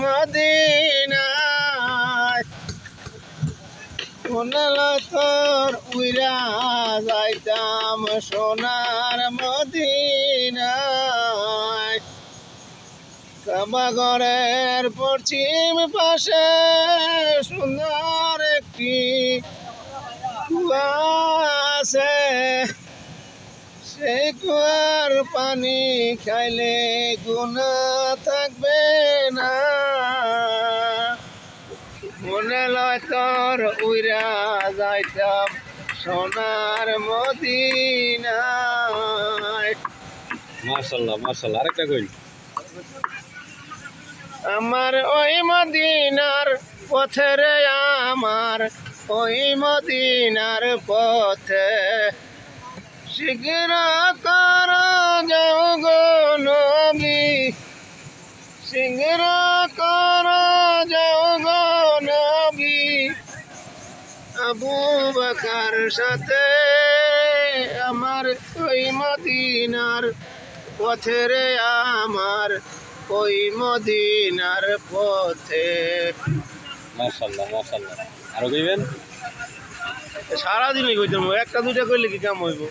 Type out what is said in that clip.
মদিনায়। সোনাল উইরা যাইতাম সোনার মদিনায়। কাবাগরের পশ্চিম পাশে সুন্দর একটি কুয়া আছে। কুয়ার পানি খাইলে গুণা থাকবে। মনে লয় তোর উইরা যাইতাম সোনার মদিনায়। মার্শাল্লাহ আরেকটা কই? আমার ওই মদিনার পথে রে আমার ওই মদিনার পথে। শীঘ্র আবু বাকার সাথে আমার ওই মদিনার পথে রে আমার ওই মদিনার পথে। মাশাল্লাহ মাশাল্লাহ। আরও কইবেন? সারাদিনই কইতাম একটা দুইটা করলে কি কাম হইব?